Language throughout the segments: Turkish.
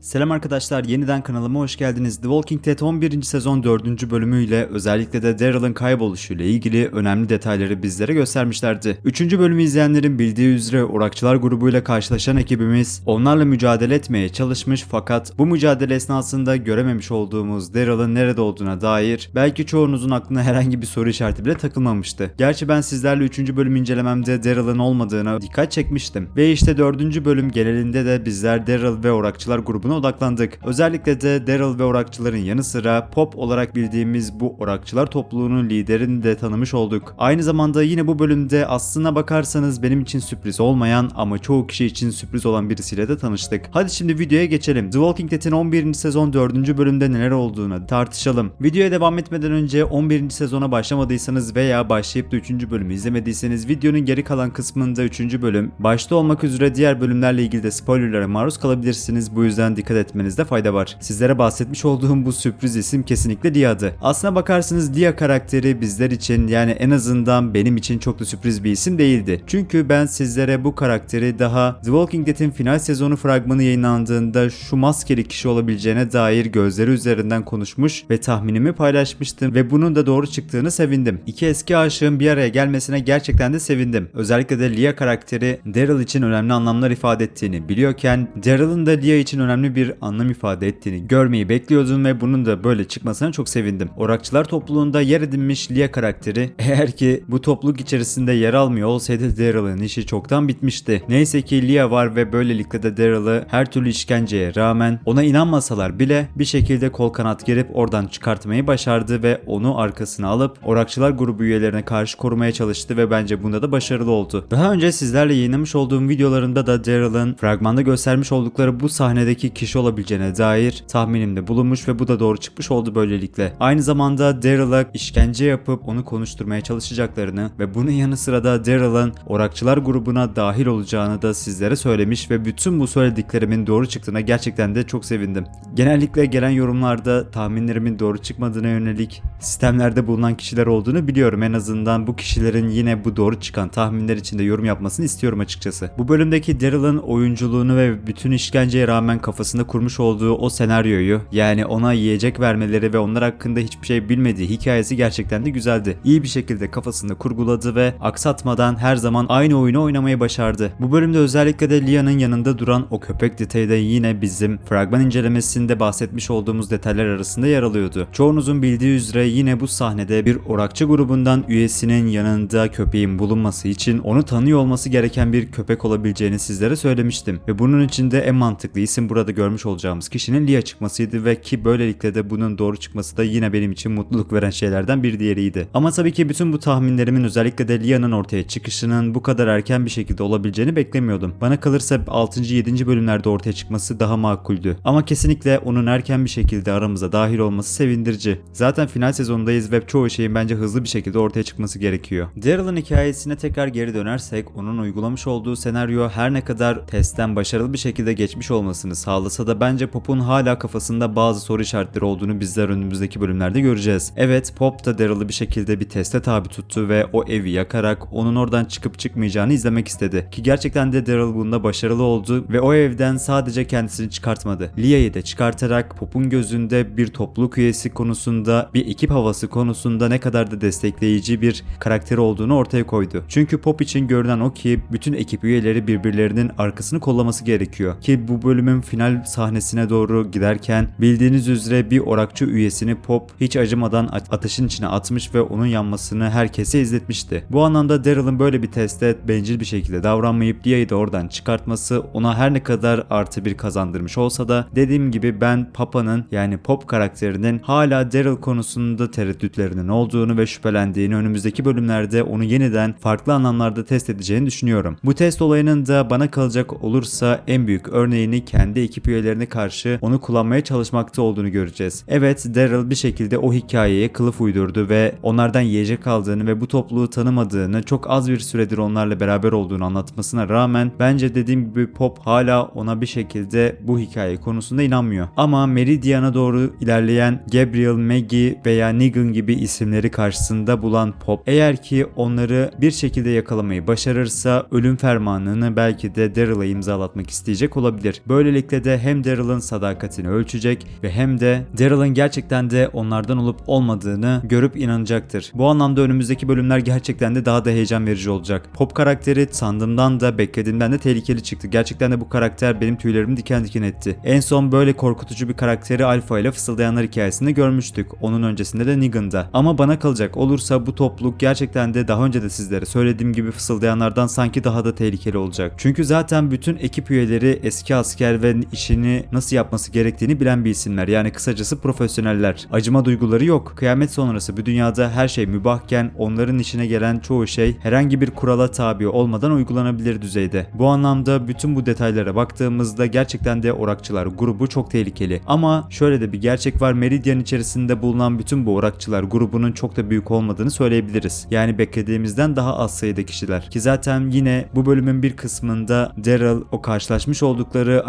Selam arkadaşlar, yeniden kanalıma hoş geldiniz. The Walking Dead 11. sezon 4. bölümüyle özellikle de Daryl'ın kayboluşuyla ilgili önemli detayları bizlere göstermişlerdi. 3. bölümü izleyenlerin bildiği üzere Orakçılar grubuyla karşılaşan ekibimiz onlarla mücadele etmeye çalışmış fakat bu mücadele esnasında görememiş olduğumuz Daryl'ın nerede olduğuna dair belki çoğunuzun aklına herhangi bir soru işareti bile takılmamıştı. Gerçi ben sizlerle 3. bölüm incelememde Daryl'ın olmadığına dikkat çekmiştim. Ve işte 4. bölüm genelinde de bizler Daryl ve Orakçılar grubuna odaklandık. Özellikle de Daryl ve Orakçıların yanı sıra Pop olarak bildiğimiz bu Orakçılar topluluğunun liderini de tanımış olduk. Aynı zamanda yine bu bölümde aslına bakarsanız benim için sürpriz olmayan ama çoğu kişi için sürpriz olan birisiyle de tanıştık. Hadi şimdi videoya geçelim. The Walking Dead'in 11. sezon 4. bölümde neler olduğunu tartışalım. Videoya devam etmeden önce 11. sezona başlamadıysanız veya başlayıp da 3. bölümü izlemediyseniz videonun geri kalan kısmında 3. bölüm başta olmak üzere diğer bölümlerle ilgili de spoilerlara maruz kalabilirsiniz. Bu yüzden dikkat etmenizde fayda var. Sizlere bahsetmiş olduğum bu sürpriz isim kesinlikle Lia'dı. Aslına bakarsanız Lia karakteri bizler için yani en azından benim için çok da sürpriz bir isim değildi. Çünkü ben sizlere bu karakteri daha The Walking Dead'in final sezonu fragmanı yayınlandığında şu maskeli kişi olabileceğine dair gözleri üzerinden konuşmuş ve tahminimi paylaşmıştım ve bunun da doğru çıktığını sevindim. İki eski aşığın bir araya gelmesine gerçekten de sevindim. Özellikle de Lia karakteri Daryl için önemli anlamlar ifade ettiğini biliyorken Daryl'ın da Lia için önemli bir anlam ifade ettiğini görmeyi bekliyordum ve bunun da böyle çıkmasına çok sevindim. Orakçılar topluluğunda yer edinmiş Lia karakteri eğer ki bu topluluk içerisinde yer almıyor olsaydı Daryl'ın işi çoktan bitmişti. Neyse ki Lia var ve böylelikle de Daryl'ı her türlü işkenceye rağmen ona inanmasalar bile bir şekilde kol kanat gerip oradan çıkartmayı başardı ve onu arkasına alıp Orakçılar grubu üyelerine karşı korumaya çalıştı ve bence bunda da başarılı oldu. Daha önce sizlerle yayınlamış olduğum videolarımda da Daryl'ın fragmanda göstermiş oldukları bu sahnedeki kişi olabileceğine dair tahminimde bulunmuş ve bu da doğru çıkmış oldu böylelikle. Aynı zamanda Daryl'a işkence yapıp onu konuşturmaya çalışacaklarını ve bunun yanı sıra da Daryl'ın Orakçılar grubuna dahil olacağını da sizlere söylemiş ve bütün bu söylediklerimin doğru çıktığına gerçekten de çok sevindim. Genellikle gelen yorumlarda tahminlerimin doğru çıkmadığına yönelik sistemlerde bulunan kişiler olduğunu biliyorum. En azından bu kişilerin yine bu doğru çıkan tahminler içinde yorum yapmasını istiyorum açıkçası. Bu bölümdeki Daryl'ın oyunculuğunu ve bütün işkenceye rağmen kafasında kurmuş olduğu o senaryoyu yani ona yiyecek vermeleri ve onlar hakkında hiçbir şey bilmediği hikayesi gerçekten de güzeldi. İyi bir şekilde kafasında kurguladı ve aksatmadan her zaman aynı oyunu oynamayı başardı. Bu bölümde özellikle de Lia'nın yanında duran o köpek detayı da yine bizim fragman incelemesinde bahsetmiş olduğumuz detaylar arasında yer alıyordu. Çoğunuzun bildiği üzere yine bu sahnede bir orakçı grubundan üyesinin yanında köpeğin bulunması için onu tanıyor olması gereken bir köpek olabileceğini sizlere söylemiştim. Ve bunun için de en mantıklı isim burada görmüş olacağımız kişinin Lia çıkmasıydı ve ki böylelikle de bunun doğru çıkması da yine benim için mutluluk veren şeylerden bir diğeriydi. Ama tabii ki bütün bu tahminlerimin özellikle de Lia'nın ortaya çıkışının bu kadar erken bir şekilde olabileceğini beklemiyordum. Bana kalırsa 6. 7. bölümlerde ortaya çıkması daha makuldü. Ama kesinlikle onun erken bir şekilde aramıza dahil olması sevindirici. Zaten final sezonundayız ve çoğu şeyin bence hızlı bir şekilde ortaya çıkması gerekiyor. Daryl'ın hikayesine tekrar geri dönersek onun uygulamış olduğu senaryo her ne kadar testten başarılı bir şekilde geçmiş olmasını sağlasa da bence Pop'un hala kafasında bazı soru işaretleri olduğunu bizler önümüzdeki bölümlerde göreceğiz. Evet Pop da Daryl'ı bir şekilde bir teste tabi tuttu ve o evi yakarak onun oradan çıkıp çıkmayacağını izlemek istedi. Ki gerçekten de Daryl bunda başarılı oldu ve o evden sadece kendisini çıkartmadı. Lia'yı da çıkartarak Pop'un gözünde bir topluluk üyesi konusunda bir ekip havası konusunda ne kadar da destekleyici bir karakter olduğunu ortaya koydu. Çünkü Pop için görünen o ki bütün ekip üyeleri birbirlerinin arkasını kollaması gerekiyor. Ki bu bölümün final sahnesine doğru giderken bildiğiniz üzere bir orakçı üyesini Pop hiç acımadan ateşin içine atmış ve onun yanmasını herkese izletmişti. Bu anlamda Daryl'ın böyle bir testte bencil bir şekilde davranmayıp Lia'yı da oradan çıkartması ona her ne kadar artı bir kazandırmış olsa da dediğim gibi ben Papa'nın yani Pop karakterinin hala Daryl konusunda tereddütlerinin olduğunu ve şüphelendiğini önümüzdeki bölümlerde onu yeniden farklı anlamlarda test edeceğini düşünüyorum. Bu test olayının da bana kalacak olursa en büyük örneğini kendi ekip üyelerine karşı onu kullanmaya çalışmakta olduğunu göreceğiz. Evet Daryl bir şekilde o hikayeye kılıf uydurdu ve onlardan yiyecek aldığını ve bu topluluğu tanımadığını çok az bir süredir onlarla beraber olduğunu anlatmasına rağmen bence dediğim gibi Pop hala ona bir şekilde bu hikaye konusunda inanmıyor. Ama Meridian'a doğru ilerleyen Gabriel, Maggie veya Negan gibi isimleri karşısında bulan Pop eğer ki onları bir şekilde yakalamayı başarırsa ölüm fermanını belki de Daryl'a imzalatmak isteyecek olabilir. Böylelikle de şekilde hem Daryl'ın sadakatini ölçecek ve hem de Daryl'ın gerçekten de onlardan olup olmadığını görüp inanacaktır. Bu anlamda önümüzdeki bölümler gerçekten de daha da heyecan verici olacak. Pop karakteri sandığımdan da beklediğimden de tehlikeli çıktı. Gerçekten de bu karakter benim tüylerimi diken diken etti. En son böyle korkutucu bir karakteri Alpha ile fısıldayanlar hikayesinde görmüştük. Onun öncesinde de Negan'da. Ama bana kalacak olursa bu topluluk gerçekten de daha önce de sizlere söylediğim gibi fısıldayanlardan sanki daha da tehlikeli olacak. Çünkü zaten bütün ekip üyeleri eski asker ve işini nasıl yapması gerektiğini bilen bir isimler. Yani kısacası profesyoneller. Acıma duyguları yok. Kıyamet sonrası bu dünyada her şey mübahken onların işine gelen çoğu şey herhangi bir kurala tabi olmadan uygulanabilir düzeyde. Bu anlamda bütün bu detaylara baktığımızda gerçekten de orakçılar grubu çok tehlikeli. Ama şöyle de bir gerçek var. Meridian içerisinde bulunan bütün bu orakçılar grubunun çok da büyük olmadığını söyleyebiliriz. Yani beklediğimizden daha az sayıda kişiler. Ki zaten yine bu bölümün bir kısmında Daryl o karşılaşmış oldukları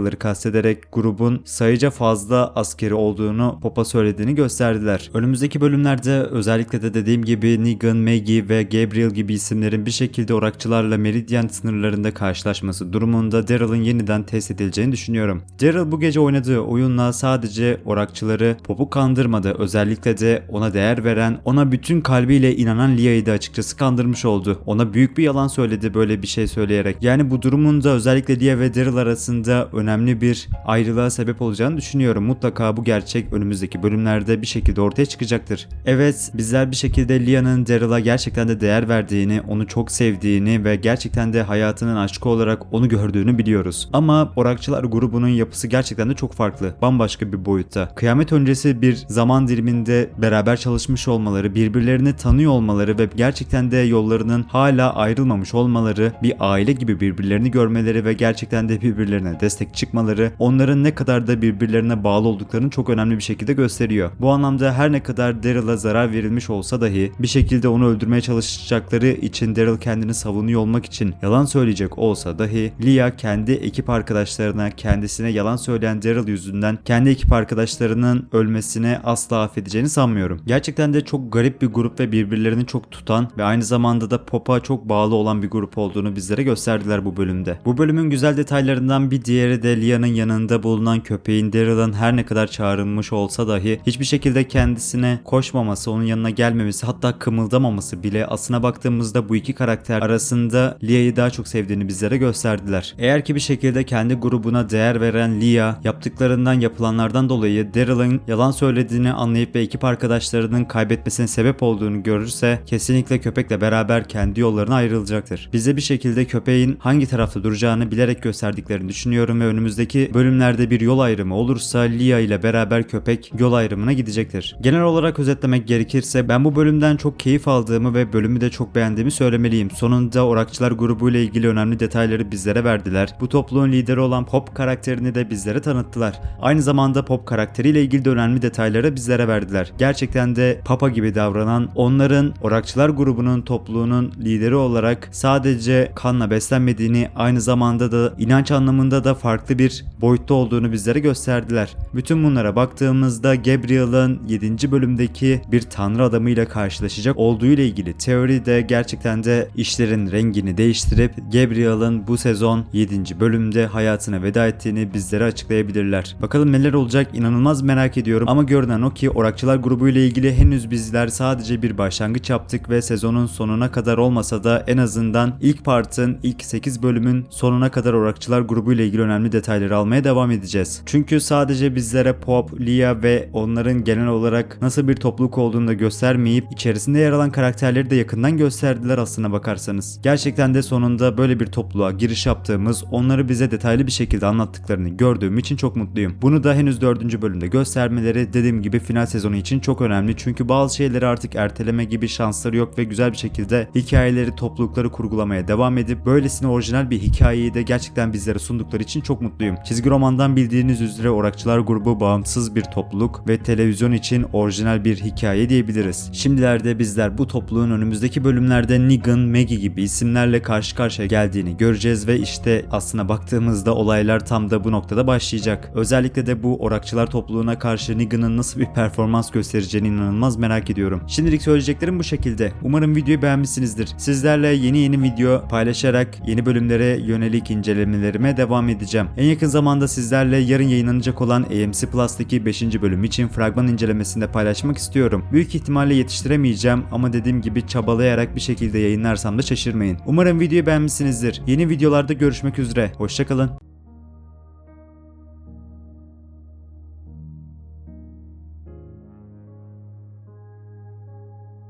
Alexandriyalıları kastederek grubun sayıca fazla askeri olduğunu Pop'a söylediğini gösterdiler. Önümüzdeki bölümlerde özellikle de dediğim gibi Negan, Maggie ve Gabriel gibi isimlerin bir şekilde orakçılarla Meridian sınırlarında karşılaşması durumunda Daryl'ın yeniden test edileceğini düşünüyorum. Daryl bu gece oynadığı oyunla sadece orakçıları Pop'u kandırmadı. Özellikle de ona değer veren, ona bütün kalbiyle inanan Lia'yı da açıkçası kandırmış oldu. Ona büyük bir yalan söyledi böyle bir şey söyleyerek. Yani bu durumun da özellikle Lia ve Daryl arasında önemli bir ayrılığa sebep olacağını düşünüyorum. Mutlaka bu gerçek önümüzdeki bölümlerde bir şekilde ortaya çıkacaktır. Evet bizler bir şekilde Lia'nın Daryl'a gerçekten de değer verdiğini, onu çok sevdiğini ve gerçekten de hayatının aşkı olarak onu gördüğünü biliyoruz. Ama Orakçılar grubunun yapısı gerçekten de çok farklı. Bambaşka bir boyutta. Kıyamet öncesi bir zaman diliminde beraber çalışmış olmaları, birbirlerini tanıyor olmaları ve gerçekten de yollarının hala ayrılmamış olmaları, bir aile gibi birbirlerini görmeleri ve gerçekten de birbirlerine destek çıkmaları, onların ne kadar da birbirlerine bağlı olduklarını çok önemli bir şekilde gösteriyor. Bu anlamda her ne kadar Daryl'a zarar verilmiş olsa dahi bir şekilde onu öldürmeye çalışacakları için Daryl kendini savunuyor olmak için yalan söyleyecek olsa dahi Lia kendi ekip arkadaşlarına kendisine yalan söyleyen Daryl yüzünden kendi ekip arkadaşlarının ölmesine asla affedeceğini sanmıyorum. Gerçekten de çok garip bir grup ve birbirlerini çok tutan ve aynı zamanda da Pop'a çok bağlı olan bir grup olduğunu bizlere gösterdiler bu bölümde. Bu bölümün güzel detaylarından bir diğeri de Lia'nın yanında bulunan köpeğin Daryl'ın her ne kadar çağrılmış olsa dahi hiçbir şekilde kendisine koşmaması, onun yanına gelmemesi hatta kımıldamaması bile aslına baktığımızda bu iki karakter arasında Lia'yı daha çok sevdiğini bizlere gösterdiler. Eğer ki bir şekilde kendi grubuna değer veren Lia yaptıklarından yapılanlardan dolayı Daryl'ın yalan söylediğini anlayıp ve ekip arkadaşlarının kaybetmesine sebep olduğunu görürse kesinlikle köpekle beraber kendi yollarına ayrılacaktır. Bize bir şekilde köpeğin hangi tarafta duracağını bilerek gösterdiklerini düşünüyorum ve önümüzdeki bölümlerde bir yol ayrımı olursa Lia ile beraber köpek yol ayrımına gidecektir. Genel olarak özetlemek gerekirse ben bu bölümden çok keyif aldığımı ve bölümü de çok beğendiğimi söylemeliyim. Sonunda Orakçılar grubu ile ilgili önemli detayları bizlere verdiler. Bu topluluğun lideri olan Pop karakterini de bizlere tanıttılar. Aynı zamanda Pop karakteriyle ilgili de önemli detayları bizlere verdiler. Gerçekten de Papa gibi davranan, onların Orakçılar grubunun topluluğunun lideri olarak sadece kanla beslenmediğini, aynı zamanda da inanç anlamında da farklı bir boyutta olduğunu bizlere gösterdiler. Bütün bunlara baktığımızda Gabriel'ın 7. bölümdeki bir tanrı adamıyla karşılaşacak olduğu ile ilgili teori de gerçekten de işlerin rengini değiştirip Gabriel'ın bu sezon 7. bölümde hayatına veda ettiğini bizlere açıklayabilirler. Bakalım neler olacak inanılmaz merak ediyorum ama görünen o ki Orakçılar grubu ile ilgili henüz bizler sadece bir başlangıç yaptık ve sezonun sonuna kadar olmasa da en azından ilk partın ilk 8 bölümün sonuna kadar Orakçılar grubu ile ilgili önemli detayları almaya devam edeceğiz. Çünkü sadece bizlere Pop, Lia ve onların genel olarak nasıl bir topluluk olduğunu da göstermeyip içerisinde yer alan karakterleri de yakından gösterdiler aslına bakarsanız. Gerçekten de sonunda böyle bir topluluğa giriş yaptığımız, onları bize detaylı bir şekilde anlattıklarını gördüğüm için çok mutluyum. Bunu da henüz 4. bölümde göstermeleri dediğim gibi final sezonu için çok önemli. Çünkü bazı şeyleri artık erteleme gibi şansları yok ve güzel bir şekilde hikayeleri, toplulukları kurgulamaya devam edip böylesine orijinal bir hikayeyi de gerçekten bizlere sundukları için çok mutluyum. Çizgi romandan bildiğiniz üzere Orakçılar grubu bağımsız bir topluluk ve televizyon için orijinal bir hikaye diyebiliriz. Şimdilerde bizler bu topluluğun önümüzdeki bölümlerde Negan, Maggie gibi isimlerle karşı karşıya geldiğini göreceğiz ve işte aslına baktığımızda olaylar tam da bu noktada başlayacak. Özellikle de bu Orakçılar topluluğuna karşı Negan'ın nasıl bir performans göstereceğini inanılmaz merak ediyorum. Şimdilik söyleyeceklerim bu şekilde. Umarım videoyu beğenmişsinizdir. Sizlerle yeni yeni video paylaşarak yeni bölümlere yönelik incelemelerime devam edeceğim. En yakın zamanda sizlerle yarın yayınlanacak olan AMC Plus'taki 5. bölüm için fragman incelemesinde paylaşmak istiyorum. Büyük ihtimalle yetiştiremeyeceğim ama dediğim gibi çabalayarak bir şekilde yayınlarsam da şaşırmayın. Umarım videoyu beğenmişsinizdir. Yeni videolarda görüşmek üzere. Hoşçakalın.